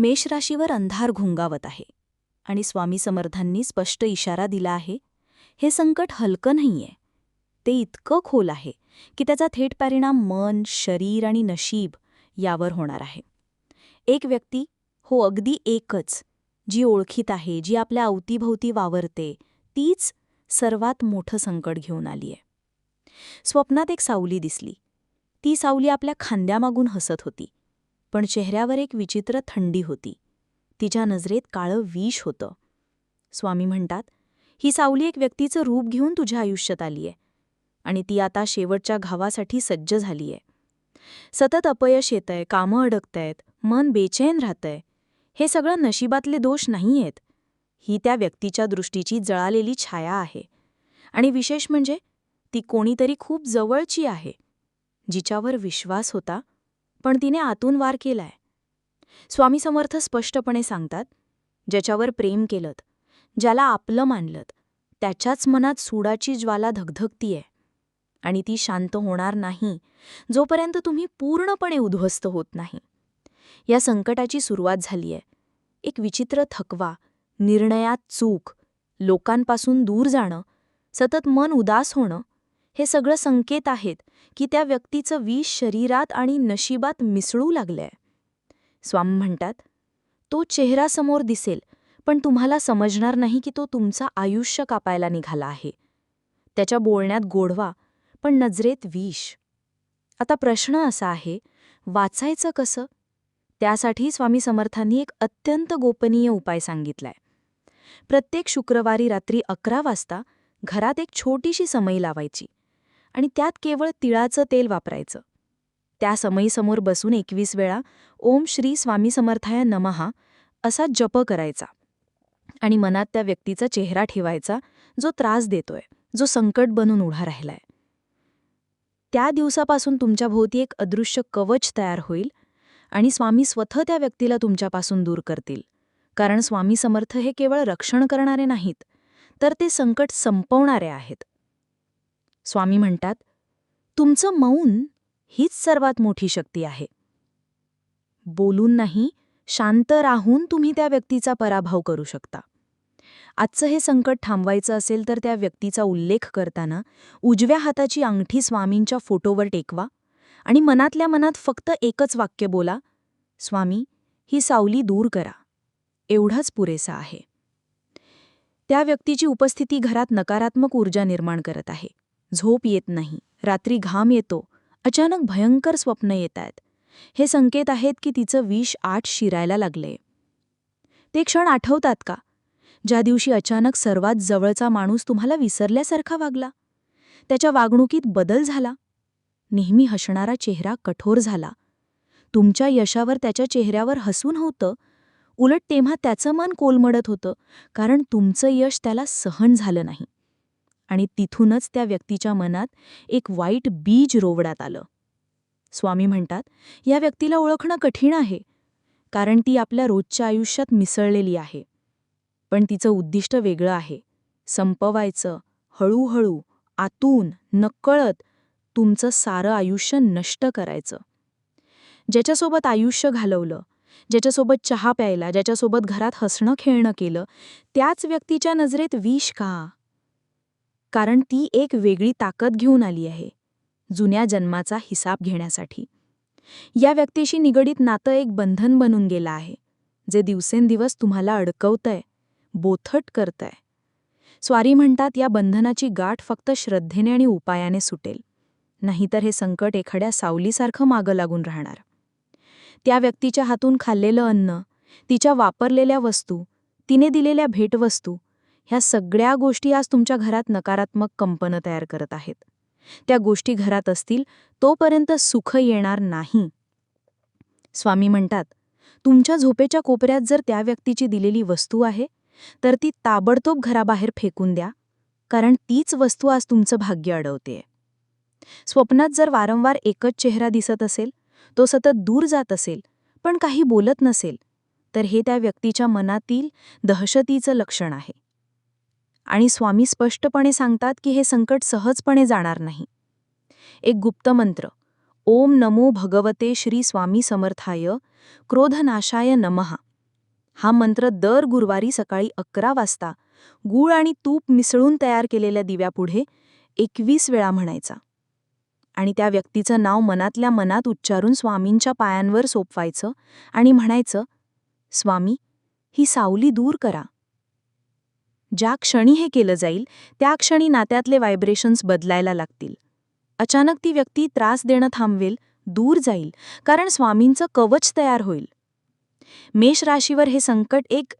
मेषराशीवर अंधार घुंगावत आहे. आणि स्वामी समर्थांनी स्पष्ट इशारा दिला आहे हे संकट हलकं नाहीये. ते इतकं खोल आहे की त्याचा थेट परिणाम मन शरीर आणि नशीब यावर होणार आहे. एक व्यक्ती हो अगदी एकच जी ओळखीत आहे जी आपल्या अवतीभोवती वावरते तीच सर्वात मोठं संकट घेऊन आलीय स्वप्नात एक सावली दिसली. ती सावली आपल्या खांद्यामागून हसत होती. पण चेहऱ्यावर एक विचित्र थंडी होती. तिच्या नजरेत काळं विष होतं. स्वामी म्हणतात ही सावली एक व्यक्तीचं रूप घेऊन तुझ्या आयुष्यात आलीये. आणि ती आता शेवटच्या घावासाठी सज्ज झालीये. सतत अपयश येतंय कामं अडकतायत मन बेचैन राहतंय. हे सगळं नशिबातले दोष नाहीयेत. ही त्या व्यक्तीच्या दृष्टीची जळालेली छाया आहे. आणि विशेष म्हणजे ती कोणीतरी खूप जवळची आहे. जिच्यावर विश्वास होता पण तिने आतून वार केलाय. स्वामी समर्थ स्पष्टपणे सांगतात ज्याच्यावर प्रेम केलत ज्याला आपलं मानलत त्याच्याच मनात सूडाची ज्वाला धगधगतीये. आणि ती शांत होणार नाही जोपर्यंत तुम्ही पूर्णपणे उद्ध्वस्त होत नाही. या संकटाची सुरुवात झालीय. एक विचित्र थकवा निर्णयात चूक लोकांपासून दूर जाणं सतत मन उदास होणं हे सगळं संकेत आहेत की त्या व्यक्तीचं विष शरीरात आणि नशिबात मिसळू लागलंय. स्वामी म्हणतात तो चेहरा समोर दिसेल पण तुम्हाला समजणार नाही की तो तुमचा आयुष्य कापायला निघाला आहे. त्याच्या बोलण्यात गोडवा पण नजरेत विष. आता प्रश्न असा आहे वाचायचं कसं? त्यासाठी स्वामी समर्थांनी एक अत्यंत गोपनीय उपाय सांगितलाय. प्रत्येक शुक्रवारी रात्री अकरा वाजता घरात एक छोटीशी समई लावायची. आणि त्यात केवळ तिळाचं तेल वापरायचं. त्या समयीसमोर बसून एकवीस वेळा ओम श्री स्वामी समर्थाय नमहा असा जप करायचा. आणि मनात त्या व्यक्तीचा चेहरा ठेवायचा जो त्रास देतोय जो संकट बनून उभा राहिलाय. त्या दिवसापासून तुमच्या भोवती एक अदृश्य कवच तयार होईल आणि स्वामी स्वतः त्या व्यक्तीला तुमच्यापासून दूर करतील. कारण स्वामी समर्थ हे केवळ रक्षण करणारे नाहीत तर ते संकट संपवणारे आहेत. स्वामी म्हणतात तुमचं मौन हीच सर्वात मोठी शक्ती आहे. बोलून नाही शांत राहून तुम्ही त्या व्यक्तीचा पराभव करू शकता. आजचं हे संकट थांबवायचं असेल तर त्या व्यक्तीचा उल्लेख करताना उजव्या हाताची अंगठी स्वामींच्या फोटोवर टेकवा आणि मनातल्या मनात फक्त एकच वाक्य बोला स्वामी ही सावली दूर करा. एवढाच पुरेसा आहे. त्या व्यक्तीची उपस्थिती घरात नकारात्मक ऊर्जा निर्माण करत आहे. झोप येत नाही. रात्री घाम येतो. अचानक भयंकर स्वप्न येत आहेत हे संकेत आहेत की तिचं विष आठ शिरायला लागले ते क्षण आठवतात का? ज्या दिवशी अचानक सर्वात जवळचा माणूस तुम्हाला विसरल्यासारखा वागला. त्याच्या वागणुकीत बदल झाला. नेहमी हसणारा चेहरा कठोर झाला. तुमच्या यशावर त्याच्या चेहऱ्यावर हसून होतं. उलट तेव्हा त्याचं मन कोलमडत होतं कारण तुमचं यश त्याला सहन झालं नाही. आणि तिथूनच त्या व्यक्तीच्या मनात एक वाईट बीज रोवण्यात आलं. स्वामी म्हणतात या व्यक्तीला ओळखणं कठीण आहे कारण ती आपल्या रोजच्या आयुष्यात मिसळलेली आहे. पण तिचं उद्दिष्ट वेगळं आहे. संपवायचं हळूहळू आतून नकळत तुमचं सारं आयुष्य नष्ट करायचं. ज्याच्यासोबत आयुष्य घालवलं ज्याच्यासोबत चहा प्यायला ज्याच्यासोबत घरात हसणं खेळणं केलं त्याच व्यक्तीच्या नजरेत विष का कारण ती एक वेगळी ताकद घेऊन आली आहे जुन्या जन्माचा हिसाब घेण्यासाठी. या व्यक्तीशी निगडीत नातं एक बंधन बनून गेलं आहे जे दिवसेंदिवस तुम्हाला अडकवतंय बोथट करतंय. स्वारी म्हणतात या बंधनाची गाठ फक्त श्रद्धेने आणि उपायाने सुटेल नाहीतर हे संकट एखाद्या सावलीसारखं मागं लागून राहणार. त्या व्यक्तीच्या हातून खाल्लेलं अन्न तिच्या वापरलेल्या वस्तू तिने दिलेल्या भेटवस्तू ह्या सगळ्या गोष्टी आज तुमच्या घरात नकारात्मक कंपनं तयार करत आहेत. त्या गोष्टी घरात असतील तोपर्यंत सुख येणार नाही. स्वामी म्हणतात तुमच्या झोपेच्या कोपऱ्यात जर त्या व्यक्तीची दिलेली वस्तू आहे तर ती ताबडतोब घराबाहेर फेकून द्या कारण तीच वस्तू आज तुमचं भाग्य अडवतेय. स्वप्नात जर वारंवार एकच चेहरा दिसत असेल तो सतत दूर जात असेल पण काही बोलत नसेल तर हे त्या व्यक्तीच्या मनातील दहशतीचं लक्षण आहे. आणि स्वामी स्पष्टपणे सांगतात की हे संकट सहजपणे जाणार नाही. एक गुप्त मंत्र ओम नमो भगवते श्री स्वामी समर्थाय क्रोधनाशाय नमहा हा मंत्र दर गुरुवारी सकाळी अकरा वाजता गूळ आणि तूप मिसळून तयार केलेल्या दिव्यापुढे एकवीस वेळा म्हणायचा आणि त्या व्यक्तीचं नाव मनातल्या मनात उच्चारून स्वामींच्या पायांवर सोपवायचं आणि म्हणायचं स्वामी ही सावली दूर करा. ज्या क्षणी हे केलं जाईल त्या क्षणी नात्यातले व्हायब्रेशन्स बदलायला लागतील. अचानक ती व्यक्ती त्रास देणं थांबवेल दूर जाईल कारण स्वामींचं कवच तयार होईल. मेष राशीवर हे संकट एक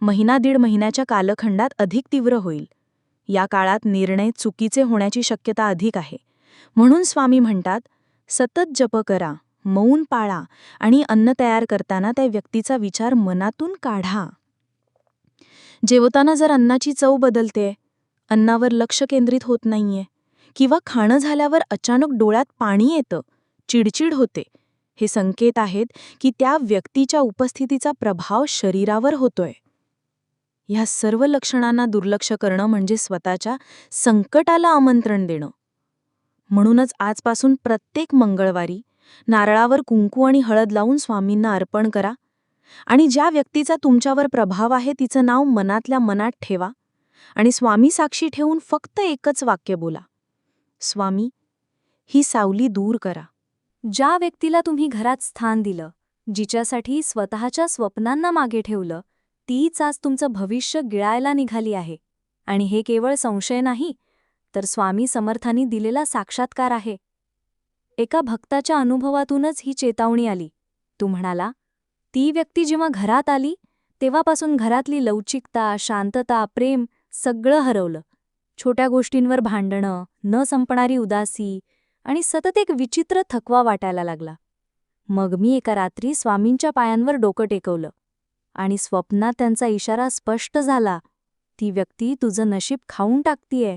महिना दीड महिन्याच्या कालखंडात अधिक तीव्र होईल. या काळात निर्णय चुकीचे होण्याची शक्यता अधिक आहे. म्हणून स्वामी म्हणतात सतत जप करा मौन पाळा आणि अन्न तयार करताना त्या व्यक्तीचा विचार मनातून काढा. जेवताना जर अन्नाची चव बदलते अन्नावर लक्ष केंद्रित होत नाहीये किंवा खाणं झाल्यावर अचानक डोळ्यात पाणी येतं चिडचिड होते हे संकेत आहेत की त्या व्यक्तीच्या उपस्थितीचा प्रभाव शरीरावर होतोय. ह्या सर्व लक्षणांना दुर्लक्ष करणं म्हणजे स्वतःच्या संकटाला आमंत्रण देणं. म्हणूनच आजपासून प्रत्येक मंगळवारी नारळावर कुंकू आणि हळद लावून स्वामींना अर्पण करा आणि ज्या व्यक्तीचा तुमच्यावर प्रभाव आहे तिचं नाव मनातल्या मनात ठेवा आणि स्वामी साक्षी ठेवून फक्त एकच वाक्य बोला. स्वामी ही सावली दूर करा. ज्या व्यक्तीला तुम्ही घरात स्थान दिलं जिच्यासाठी स्वतःच्या स्वप्नांना मागे ठेवलं तीच आज तुमचं भविष्य गिळायला निघाली आहे. आणि हे केवळ संशय नाही तर स्वामी समर्थांनी दिलेला साक्षात्कार आहे. एका भक्ताच्या अनुभवातूनच ही चेतावणी आली. तू म्हणाला ती व्यक्ती जेव्हा घरात आली तेव्हापासून घरातली लवचिकता शांतता प्रेम सगळं हरवलं. छोट्या गोष्टींवर भांडणं न संपणारी उदासी आणि सतत एक विचित्र थकवा वाटायला लागला. मग मी एका रात्री स्वामींच्या पायांवर डोकं टेकवलं आणि स्वप्नात त्यांचा इशारा स्पष्ट झाला ती व्यक्ती तुझं नशीब खाऊन टाकतीये.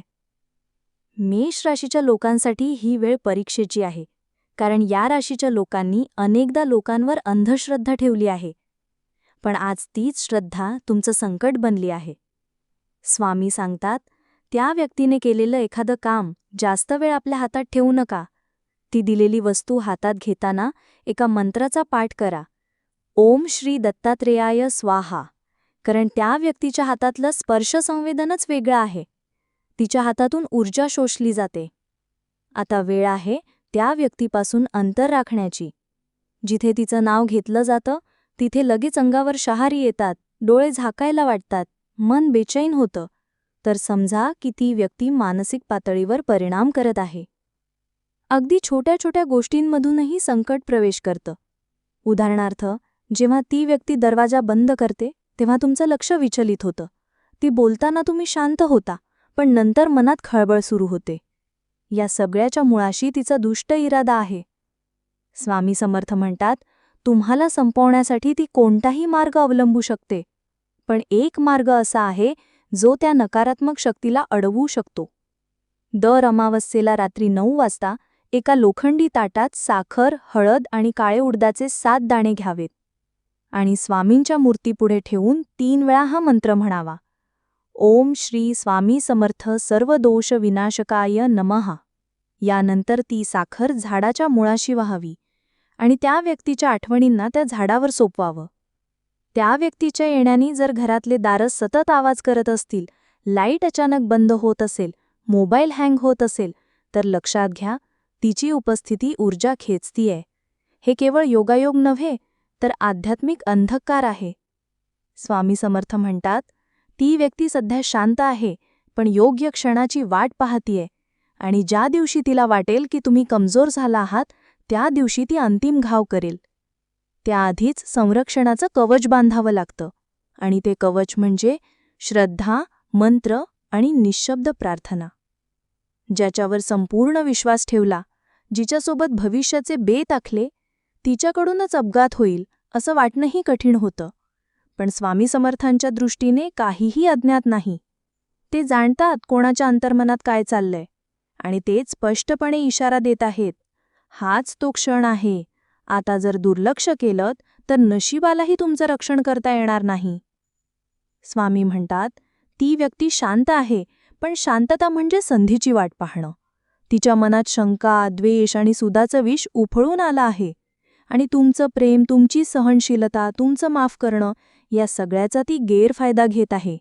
मेष राशीच्या लोकांसाठी ही वेळ परीक्षेची आहे. कारण या राशीच्या लोकांनी अनेकदा लोकांवर अंधश्रद्धा ठेवली आहे. पण आज तीच श्रद्धा तुमचं संकट बनली आहे. स्वामी सांगतात त्या व्यक्तीने केलेलं एखादं काम जास्त वेळ आपल्या हातात ठेवू नका. ती दिलेली वस्तू हातात घेताना एका मंत्राचा पाठ करा. ओम श्री दत्तात्रेयाय स्वाहा. कारण त्या व्यक्तीच्या हातातलं स्पर्शसंवेदनच वेगळं आहे. तिच्या हातातून ऊर्जा शोषली जाते. आता वेळ आहे त्या व्यक्तीपासून अंतर राखण्याची. जिथे तिचं नाव घेतलं जातं तिथे लगेच अंगावर शहारी येतात डोळे झाकायला वाटतात मन बेचैन होतं. तर समजा की ती व्यक्ती मानसिक पातळीवर परिणाम करत आहे. अगदी छोट्या छोट्या गोष्टींमधूनही संकट प्रवेश करतं. उदाहरणार्थ जेव्हा ती व्यक्ती दरवाजा बंद करते तेव्हा तुमचं लक्ष विचलित होतं. ती बोलताना तुम्ही शांत होता पण नंतर मनात खळबळ सुरू होते. या सगळ्याच्या मुळाशी तिचा दुष्ट इरादा आहे. स्वामी समर्थ म्हणतात तुम्हाला संपवण्यासाठी ती कोणताही मार्ग अवलंबू शकते पण एक मार्ग असा आहे जो त्या नकारात्मक शक्तीला अडवू शकतो. दर अमावस्येला रात्री नऊ वाजता एका लोखंडी ताटात साखर हळद आणि काळे उडदाचे सात दाणे घ्यावेत आणि स्वामींच्या मूर्तीपुढे ठेवून तीन वेळा हा मंत्र म्हणावा. ओम श्री स्वामी समर्थ सर्व दोष विनाशकाय नमहा यानंतर ती साखर झाडाच्या मुळाशी व्हावी आणि त्या व्यक्तीच्या आठवणींना त्या झाडावर सोपवावं. त्या व्यक्तीच्या येण्याने जर घरातले दारं सतत आवाज करत असतील लाइट अचानक बंद होत असेल मोबाईल हँग होत असेल तर लक्षात घ्या तिची उपस्थिती ऊर्जा खेचतीये. हे केवळ योगायोग नव्हे तर आध्यात्मिक अंधकार आहे. स्वामी समर्थ म्हणतात ती व्यक्ती सध्या शांत आहे पण योग्य क्षणाची वाट पाहतीये. आणि ज्या दिवशी तिला वाटेल की तुम्ही कमजोर झाला आहात त्या दिवशी ती अंतिम घाव करेल. त्याआधीच संरक्षणाचं कवच बांधावं लागतं. आणि ते कवच म्हणजे श्रद्धा मंत्र आणि निशब्द प्रार्थना. ज्याच्यावर संपूर्ण विश्वास ठेवला जिच्यासोबत भविष्याचे बेत आखले तिच्याकडूनच अपघात होईल असं वाटणंही कठीण होतं. पण स्वामी समर्थांच्या दृष्टीने काहीही अज्ञात नाही. ते जाणतात कोणाच्या अंतर्मनात काय चाललंय आणि ते स्पष्टपणे इशारा देत आहेत हाच तो क्षण आहे. आता जर दुर्लक्ष केलं तर नशिबालाही तुमचं रक्षण करता येणार नाही. स्वामी म्हणतात ती व्यक्ती शांत आहे पण शांतता म्हणजे संधीची वाट पाहणं. तिच्या मनात शंका द्वेष आणि सुदाचं विष उफळून आलं आहे आणि तुमचं प्रेम तुमची सहनशीलता तुमचं माफ करणं या सगळ्याचा ती गैरफायदा घेत आहे.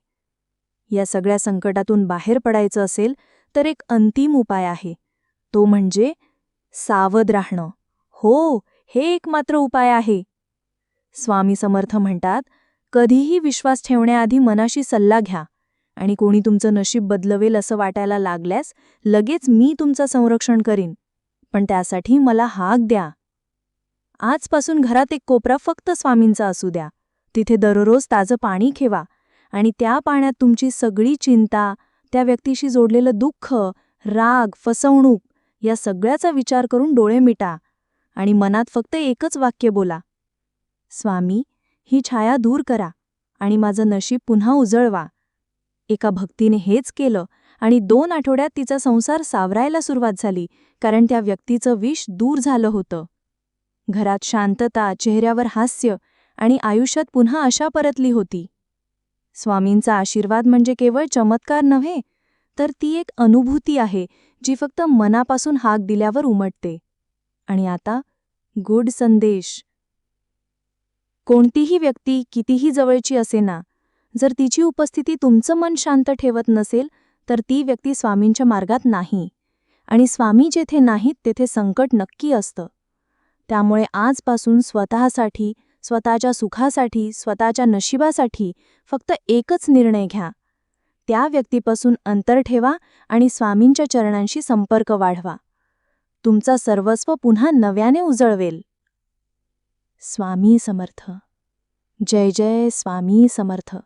या सगळ्या संकटातून बाहेर पडायचं असेल तर एक अंतिम उपाय आहे. तो म्हणजे सावध राहणं. हो हे एकमात्र उपाय आहे. स्वामी समर्थ म्हणतात कधीही विश्वास ठेवण्याआधी मनाशी सल्ला घ्या. आणि कोणी तुमचं नशीब बदलवेल असं वाटायला लागल्यास लगेच मी तुमचं संरक्षण करीन. पण त्यासाठी मला हाक द्या. आजपासून घरात एक कोपरा फक्त स्वामींचा असू द्या. तिथे दररोज ताजं पाणी ठेवा आणि त्या पाण्यात तुमची सगळी चिंता त्या व्यक्तीशी जोडलेलं दुःख राग फसवणूक या सगळ्याचा विचार करून डोळे मिटा आणि मनात फक्त एकच वाक्य बोला. स्वामी ही छाया दूर करा आणि माझं नशीब पुन्हा उजळवा. एका भक्तीने हेच केलं आणि दोन आठवड्यात तिचा संसार सावरायला सुरुवात झाली कारण त्या व्यक्तीचं विष दूर झालं होतं. घरात शांतता चेहऱ्यावर हास्य आणि आयुष्यात पुन्हा आशा परतली होती. स्वामींचा आशीर्वाद म्हणजे केवळ चमत्कार नव्हे तर ती एक अनुभूती आहे जी फक्त मनापासून हाक दिल्यावर उमटते. आणि आता गुड संदेश. कोणतीही व्यक्ती कितीही जवळची असेना जर तिची उपस्थिती तुमचं मन शांत ठेवत नसेल तर ती व्यक्ती स्वामींच्या मार्गात नाही. आणि स्वामी जेथे नाहीत तेथे संकट नक्की असतं. त्यामुळे आजपासून स्वतःसाठी स्वतःच्या सुखासाठी स्वतःच्या नशिबासाठी फक्त एकच निर्णय घ्या. त्या व्यक्तीपासून अंतर ठेवा आणि स्वामींच्या चरणांशी संपर्क वाढवा. तुमचा सर्वस्व पुन्हा नव्याने उजळवेल. स्वामी समर्थ. जय जय स्वामी समर्थ.